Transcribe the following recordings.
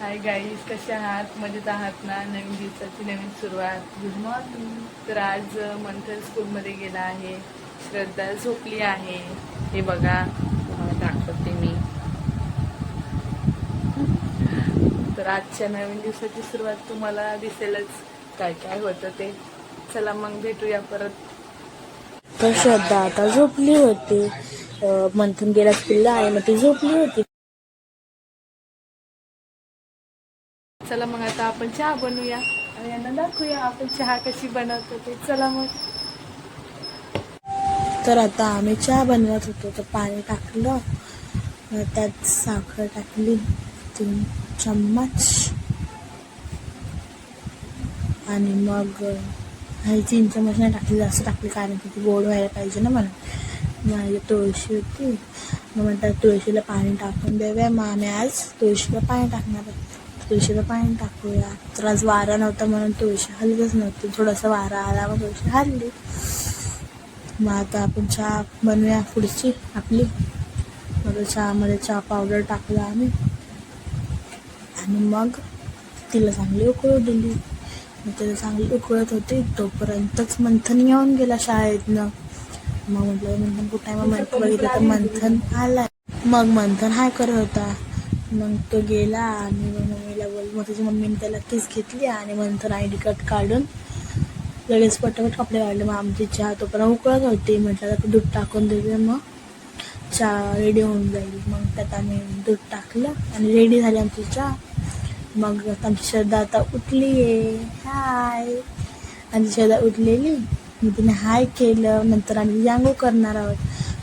Hi guys कसे आहात? मजेत आहात ना? नवीन दिवसाची नवीन सुरुवात. गुड मॉर्निंग तर आज मंथन स्कूलमध्ये गेला आहे. श्रद्धा झोपली आहे. हे बघा. तुम्हाला दाखवते मी. तर आजच्या नवीन दिवसाची सुरुवात तुम्हाला दिसेलच. काय काय होतं ते? चला मग भेटूया परत. तर श्रद्धा आता झोपली होती. मंथन गेला स्कूलला आहे मग ती झोपली होती. चला मग आता आपण चहा बनवूया. आणि यांना दाखवूया आपण चहा कशी बनवतो ते. चला मग. तर आता आम्ही चहा बनवत होतो तर पाणी टाकलं. मग त्यात साखर टाकली तीन चम्मच. आणि मग आई तीन चम्मच नाही टाकली जास्त टाकली कारण की ती गोड व्हायला पाहिजे ना मला माझी तुळशी होती. मग म्हणतात तुळशीला पाणी टाकून देऊया. मग आम्ही आज तुळशीला पाणी टाकणार आहे. तुळशीला पाणी टाकूया. तर आज वारा नव्हता म्हणून तुळशी हललीच नव्हती. थोडासा वारा आला मग तुळशी हलली मग आता आपण चहा बनवूया पुढची आपली. मग चहामध्ये चहा पावडर टाकला आम्ही. आणि मग तिला चांगली उकळू दिली. मग तिला चांगली उकळत होती. तोपर्यंतच मंथन येऊन गेला शाळेतनं. मग म्हटलं मंथन कुठे मग मंथन बघितलं तर मंथन आलाय. मग मंथन हाय करत होता. मग तो गेला आणि मग मम्मीला बोल मग त्याची मम्मीने त्याला किस घेतली आणि नंतर आय डी कार्ड काढून लगेच पटापट कपडे काढले मग आमची चहा तोपर्यंत उकळत होती. म्हटलं तर दूध टाकून देते मग. चहा रेडी होऊन जाईल. मग त्यात आम्ही दूध टाकलं आणि रेडी झाली आमची चहा. मग आमची श्रद्धा आता उठली आहे. हाय आमची श्रद्धा उठलेली. मग तिने हाय केलं. नंतर आम्ही तिची करणार आहोत.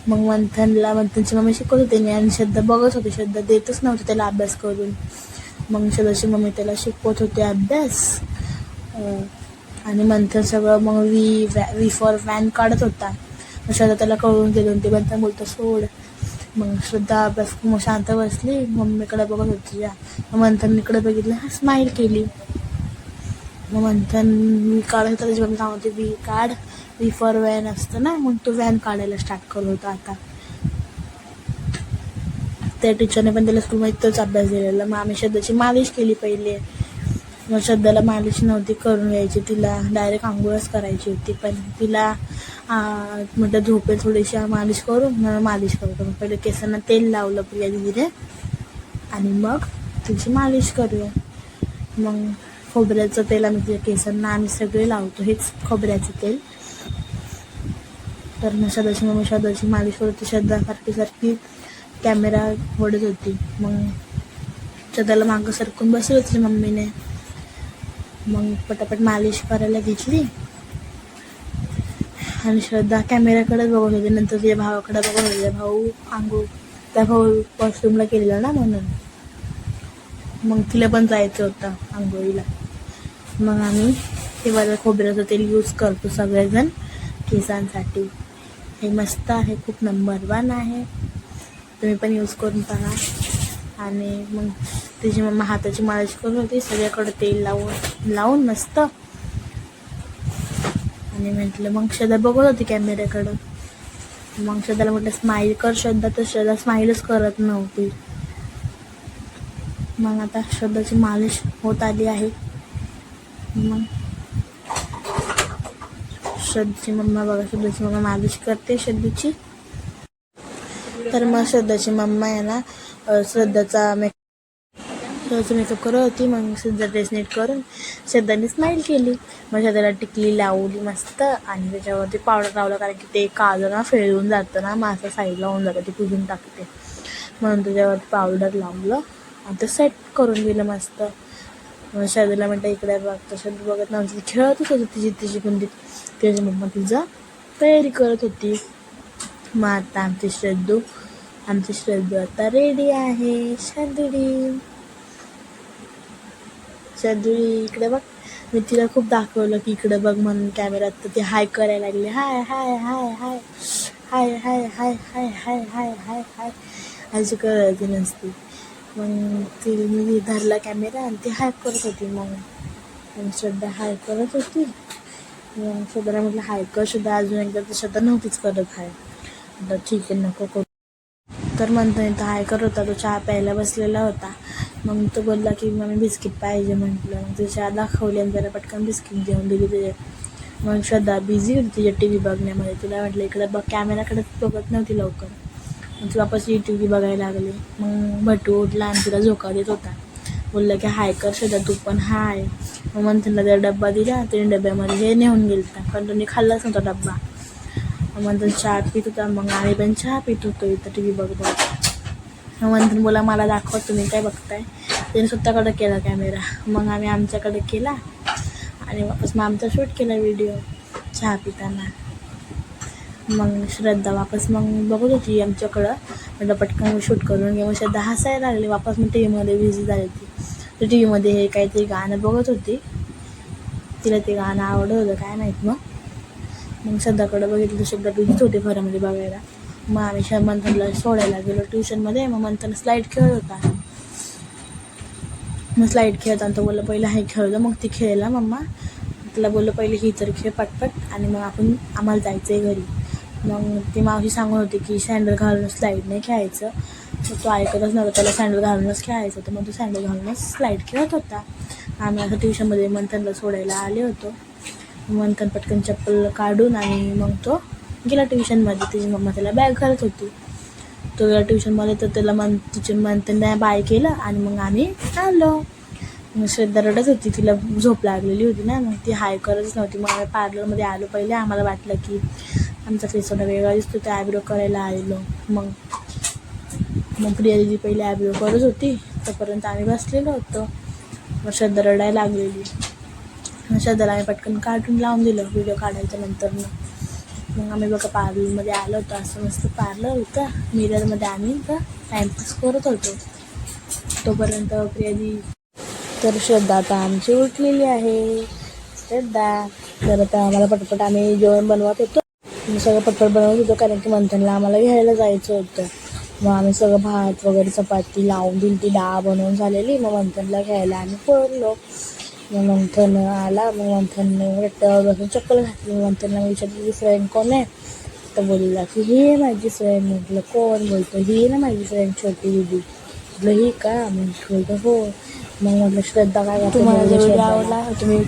मग मंथनला मंथनची मम्मी शिकवत होते आणि आणि श्रद्धा बघत होती. श्रद्धा देतच नव्हती त्याला अभ्यास करून. मग श्रद्धाची मम्मी त्याला शिकवत होते अभ्यास. आणि मंथन सगळं मग वी वॅ- वी फॉर वॅन काढत होता. मग श्रद्धा त्याला कळून गेलो ते मंथन बोलतो सोड. मग श्रद्धा अभ्यास मग शांत बसली. मम्मीकडे बघत होती या मग मंथन इकडे बघितलं हा स्माईल केली. मग मंथन मी काढत होता त्याची मम्मी सांगते वी काढ. वी फॉर वॅन असतं ना मग तो वॅन काढायला स्टार्ट करत होता आता. त्या टीचरने पण त्याला स्कूलमध्ये तोच अभ्यास दिलेला. मग आम्ही श्रद्धाची मालिश केली पहिले. मग श्रद्धाला मालिश नव्हती करून घ्यायची. तिला डायरेक्ट आंघोळच करायची होती. पण तिला म्हटलं झोपेल थोडीशी मालिश करून मग मालिश करतो मग पहिले केसांना तेल लावलं प्रिया दिदीने. आणि मग तिची मालिश करूया. मग खोबऱ्याचं तेल आम्ही तिच्या केसांना आम्ही सगळे लावतो. हेच खोबऱ्याचं तेल. तर मग श्रद्धाची मग सदाशिव मालेश्वरची होती श्रद्धा सारखी सारखी कॅमेरा ओढत होती. मग श्रद्धाला मागं सरकून बसली होती मम्मीने. मग पटापट मालिश करायला घेतली. आणि श्रद्धा कॅमेऱ्याकडे बघत होती. नंतर तिच्या भावाकडे बघत होते. भाऊ आंघोळ त्या भाऊ वॉशरूमला केलेला ना म्हणून. मग तिला पण जायचं होतं आंघोळीला. मग आम्ही तेव्हा खोबऱ्याचं तेल यूज करतो सगळेजण केसांसाठी हे मस्त आहे खूप नंबर वन आहे. तुम्ही पण यूज करून पहा आणि मग तिची मम्मा हाताची मालिश करून होती सगळ्याकडे तेल लावून लावून मस्त. आणि म्हटलं मग श्रद्धा बघत होती कॅमेऱ्याकडं मग श्रद्धाला म्हटलं स्माईल कर श्रद्धा तर श्रद्धा स्माईलच करत नव्हती. मग आता श्रद्धाची मालिश होत आली आहे. मग श्रद्धेची मम्मा बघा श्रद्धेची मम्मा मालिश करते श्रद्धेची. तर मग श्रद्धाची मम्मा आहे ना श्रद्धाचा मेक श्रद्धाचा मेकअप करत होती. मग श्रद्धा ड्रेस नीट करून श्रद्धाने स्माईल केली. मग श्रद्धाला टिकली लावली मस्त. आणि त्याच्यावरती पावडर लावलं कारण की ते काजं ना फेळून जातं ना मग असं साईडला होऊन जातं ते पुजून टाकते. म्हणून त्याच्यावरती पावडर लावलं. आणि ते सेट करून दिलं मस्त. मग श्रद्धेला इकडे बघ तर बघत नव्हती खेळतच होती तिची तिची कुंडीत त्याची मम्मा तिचा तयारी करत होती. मग आता आमची श्रद्धू आमची श्रद्धू आता रेडी आहे. श्रद्धुडी श्रद्धुडी इकडे बघ. मी तिला खूप दाखवलं की इकडे बघ म्हणून कॅमेरात तर ती हाय करायला लागली. हाय हाय हाय हाय. हाय हाय हाय हाय हाय हाय हाय हाय. असं करायची नसती. मग ती मी धरला कॅमेरा आणि ती हायक करत होती मग. मग श्रद्धा हाय करत होती. मग श्रद्धाला म्हटलं हाय कर श्रद्धा अजून एकदा तर श्रद्धा नव्हतीच करत हाय. म्हटलं ठीक आहे नको करू. तर म्हणतो इथं हाय करत होता तो चहा प्यायला बसलेला होता. मग तो बोलला की मम्मी बिस्किट पाहिजे म्हटलं. मग ते चहा दाखवली आणि त्याला पटकन बिस्किट देऊन दिली तिथे. मग श्रद्धा बिझी होती तिच्या टी व्ही बघण्यामध्ये. तिला म्हटलं इकडं बघ कॅमेराकडे बघत नव्हती लवकर. मग वापस टी व्ही बघायला लागली. मग भटू उठला आणि तिला झोका देत होता. बोललं की हाय कर श्रद्धा तू पण हाय. मग मंथनला जर डब्बा दिला त्याने डब्यामध्ये हे नेऊन गेलता. पण तुम्ही खाल्लाच नव्हता डब्बा. मग मंथन चहा पित होता. मग आम्ही पण चहा पित होतो. इथं टी व्ही बघतो मग मंथन बोला मला दाखवा तुम्ही काय बघताय? त्याने स्वतःकडे केला कॅमेरा. मग आम्ही आमच्याकडे केला. आणि वापस मग आमचा शूट केला व्हिडिओ. चहा पिताना. मग श्रद्धा वापस मग बघत होती आमच्याकडं. म्हटलं पटकन शूट करून घे मग श्रद्धा हसायला लागली वापस. मग टी व्हीमध्ये बिझी झाली होती. तर टी व्हीमध्ये हे काहीतरी गाणं बघत होती. तिला ते गाणं आवडत होतं काय माहीत मग. मग श्रद्धाकडं बघितलं तर श्रद्धा बिझीच होते घरामध्ये बघायला. मग आम्ही श मंथनला सोडायला गेलो ट्युशनमध्ये. मग मंथन स्लाईड खेळत होता. मग स्लाईड खेळताना तो बोलला पहिलं हे खेळलं मग ती खेळला मम्मा. तिला बोललं पहिले ही तर खेळ पटपट. आणि मग आपण आम्हाला जायचं आहे घरी. मग ती मावशी सांगत होती की सँडल घालूनच स्लाईड नाही खेळायचं. तर तो ऐकतच नव्हता त्याला सँडल घालूनच खेळायचं तर मग तो सँडल घालूनच स्लाईड खेळत होता. आम्ही आता ट्युशनमध्ये मंथनला सोडायला आले होतो. मंथन पटकन चप्पल काढून आणि मग तो गेला ट्युशनमध्ये तिची मम्मा त्याला बॅग घालत होती. तो गेला ट्युशनमध्ये तर त्याला मन तिचे मंथनने बाय केलं आणि मग आम्ही आलो मग श्रद्धा रडत होती. तिला झोप लागलेली होती ना. मग ती हाय करतच नव्हती. मग आम्ही पार्लरमध्ये आलो पहिले. आम्हाला वाटलं की आमचा फेस वेगळा. दिसतो त्या ॲब्रो करायला आलेलो. मग मग प्रिया दिदी पहिले ॲब्रो करत होती. तोपर्यंत आम्ही बसलेलो होतो. मग श्रद्धा रडायला लागलेली. मग श्रद्धाला आम्ही पटकन कार्टून लावून दिलं. व्हिडिओ काढायच्या नंतरनं. मग आम्ही बघा पार्लरमध्ये आलो होतो. असं मस्त पार्लर होतं. मिररमध्ये आम्ही इथं टाईमपास करत होतो. तोपर्यंत प्रियादी तर श्रद्धा आता आमची उठलेली आहे. श्रद्धा तर आता आम्हाला पटपट आम्ही जेवण बनवत होतो मी सगळं पटपट बनवत होतो कारण की मंथनला आम्हाला घ्यायला जायचं होतं. मग आम्ही सगळं भात वगैरे चपाती लावून दिली ती डाळ बनवून झालेली. मग मंथनला घ्यायला आम्ही पडलो मग मंथन आला मग मंथनने रट्ट्यावर बसून चप्पल घातली. मग मंथनला विचारलं तुझी फ्रेंड कोण आहे? तर बोलला की ही आहे माझी फ्रेंड. म्हटलं कोण? बोलतो ही आहे ना माझी फ्रेंड छोटी दिदी. म्हटलं ही का? बोलतो हो. मग म्हटलं श्रद्धा काय? तुम्हाला. आवडला तुम्ही